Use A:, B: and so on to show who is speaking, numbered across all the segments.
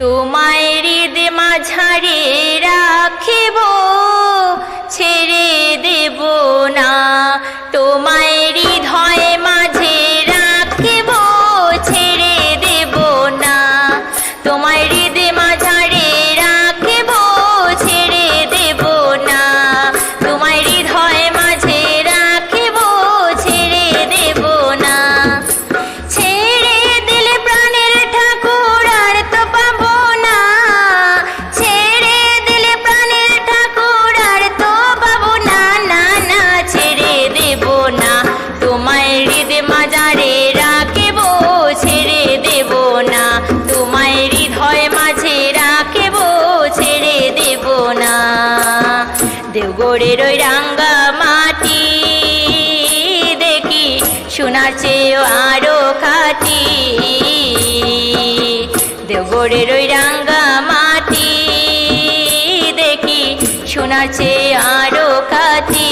A: তোমায় হৃদ মাঝারি সোনার চেয়েও আরও খাটি। দেবরে ওই রাঙ্গা মাটি দেখি সোনার চেয়ে আরও খাটি।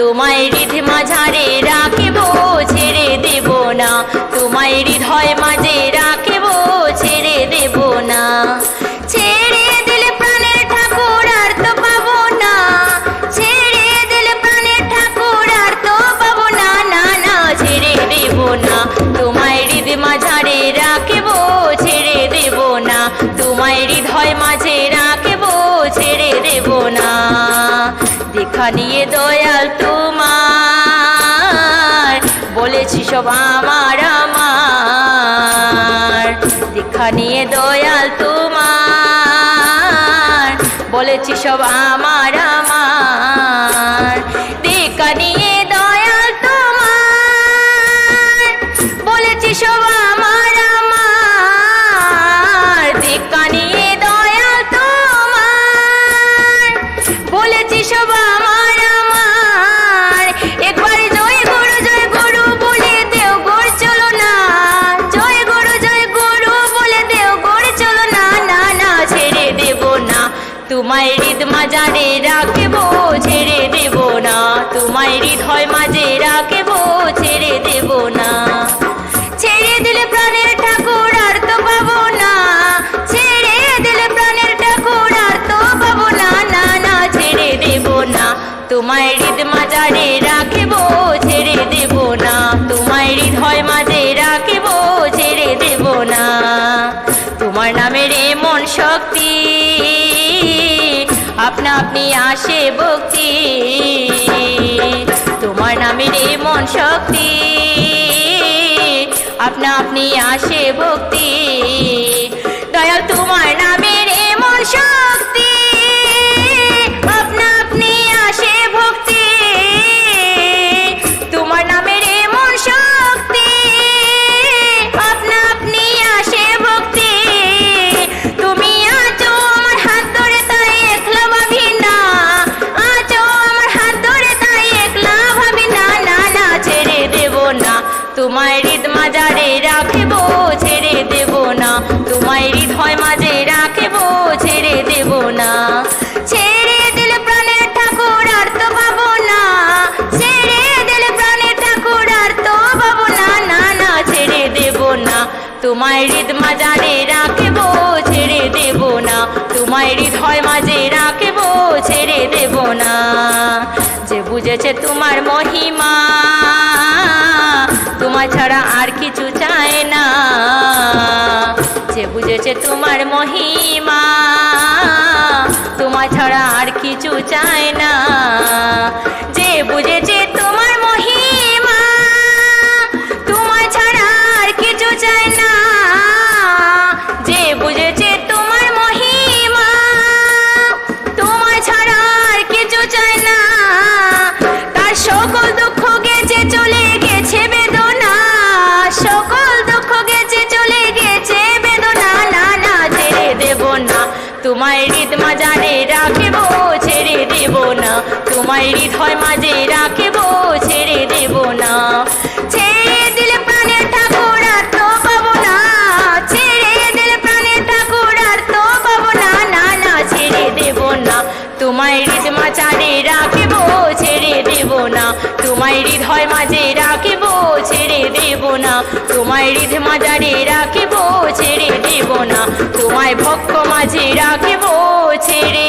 A: তোমায় রিধ মাঝারে রাখি দয়াল তোমার বলেছি সব আমার আমার। দীক্ষা নিয়ে দয়াল তোমার বলেছি সব আমার আমার। বাজারে রাখব ছেড়ে দেব না। তোমায় হৃদয় মাঝে রাখব ছেড়ে দেব না। আপনা আপনি আসে ভক্তি। তোমার নামে রে মন শক্তি। আপনা আপনি আসে ভক্তি। তোমায় হৃদ মাজারে রাখব, ছেড়ে দেব না। তোমায় হৃদয় মাঝে রাখব, ছেড়ে দেব না। যে বুঝেছে তোমার মহিমা তোমার ছাড়া আর কিছু চায় না। যে বুঝেছে তোমার মহিমা তোমার ছাড়া আর কিছু চায় না। যে বুঝে তোমায় হৃদয় মাঝে রাখিব, ছেড়ে দেব না। ছেড়ে দিলে প্রাণের ঠাকুর তো পাবো না। ছেড়ে দিলে প্রাণের ঠাকুর তো পাবো না। না না, ছেড়ে দেব না। তোমায় হৃদ মাচারে রাখিব, ছেড়ে দেব না। তোমায় হৃদয় মাঝে রাখিব, ছেড়ে দেব না। তোমায় হৃদ মাজারে রাখিব, ছেড়ে দেব না। তোমায় ভক্ত মাঝে রাখিব, ছেড়ে